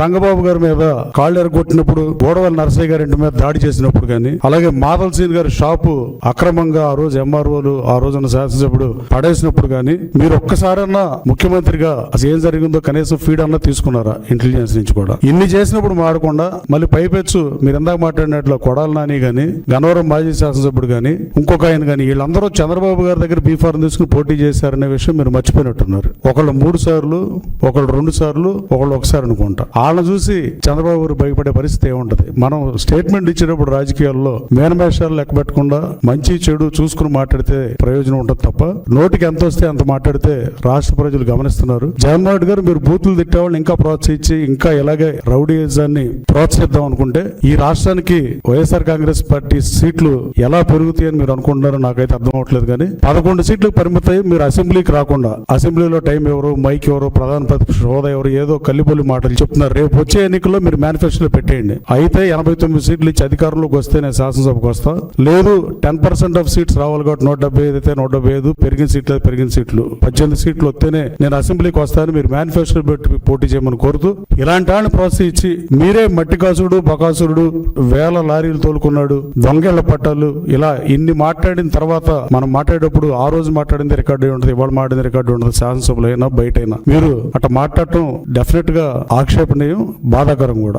రంగబాబు గారి మీద కాళ్ళు కొట్టినప్పుడు గోడవల్లి నరసయ్య గారి ఇంటి మీద దాడి చేసినప్పుడు కానీ అలాగే మాదల్ సీన్ గారి షాపు అక్రమంగా ఆ రోజు ఎంఆర్ఓలు ఆ రోజున శాసనసభ్యుడు పడేసినప్పుడు కానీ మీరు ఒక్కసారన్నా ముఖ్యమంత్రిగా అసలు ఏం జరిగిందో కనీసం ఫీడ్ అన్నా తీసుకున్నారా ఇంటెలిజెన్స్ నుంచి కూడా? ఇన్ని చేసినప్పుడు మాడకుండా మళ్ళీ పైపెచ్చు మీరు ఇందాక మాట్లాడినట్లు కొడాల నాని గాని గన్నవరం మాజీ శాసనసభ్యుడు గాని ఇంకొక ఆయన గాని వీళ్ళందరూ చంద్రబాబు గారి దగ్గర బీఫారం తీసుకుని పోటీ చేశారనే విషయం మీరు మర్చిపోయినట్టున్నారు. ఒకళ్ళు మూడు సార్లు ఒకళ్ళు రెండు సార్లు ఒకళ్ళు ఒకసారి అనుకుంటా. వాళ్ళని చూసి చంద్రబాబు గారు భయపడే పరిస్థితి ఏముంటది? మనం స్టేట్మెంట్ ఇచ్చేటప్పుడు రాజకీయాల్లో మేనమేషాలు లెక్క పెట్టకుండా మంచి చెడు చూసుకుని మాట్లాడితే ప్రయోజనం ఉంటుంది తప్ప నోటికి ఎంత వస్తే అంత మాట్లాడితే రాష్ట్ర ప్రజలు గమనిస్తున్నారు. జగన్మోహన్ రెడ్డి గారు మీరు బూతులు తిట్టేవాళ్ళని ఇంకా ప్రోత్సహించి ఇంకా ఇలాగే రౌడీజాన్ని ప్రోత్సహిద్దాం అనుకుంటే ఈ రాష్ట్రానికి వైఎస్ఆర్ కాంగ్రెస్ పార్టీ సీట్లు ఎలా పెరుగుతాయని మీరు అనుకుంటున్నారో నాకైతే అర్థం అవట్లేదు కానీ పదకొండు సీట్లు పరిమితం మీరు అసెంబ్లీకి రాకుండా అసెంబ్లీలో టైం ఎవరు మైక్ ఎవరు ప్రధాన ప్రతిపక్ష హోదా ఎవరు ఏదో కల్లిపల్లి మాటలు చెప్తున్నారు. రేపు వచ్చే ఎన్నికల్లో మీరు మేనిఫెస్టోలో పెట్టేయండి. అయితే ఎనభై తొమ్మిది సీట్లు ఇచ్చి అధికారంలోకి వస్తే నేను శాసనసభకు వస్తా. లేదు టెన్ పర్సెంట్ ఆఫ్ సీట్స్ రావాలి కాబట్టి నూట డెబ్బై ఐదు అయితే నూట డెబ్బై ఐదు పెరిగిన సీట్లు అయితే పెరిగిన సీట్లు. పద్దెనిమిది సీట్లు వస్తేనే నేను అసెంబ్లీకి వస్తాను మీరు మేనిఫెస్టో పెట్టి పోటీ చేయమని కోరుతూ ఇలాంటి వాళ్ళని ప్రోత్సహించి మీరే మట్టికాసుడు బకాసురుడు వేల లారీలు తోలుకున్నాడు దొంగేళ్ళ పట్టాలు ఇలా ఇన్ని మాట్లాడిన తర్వాత మనం మాట్లాడేటప్పుడు ఆ రోజు మాట్లాడింది రికార్డు అయి ఉంటుంది ఇవాళ మాట్లాడింది రికార్డు ఉంటుంది శాసనసభలో అయినా బయట అయినా మీరు అట్లా మాట్లాడటం డెఫినెట్గా ఆక్షేపణీయం బాధాకరం కూడా.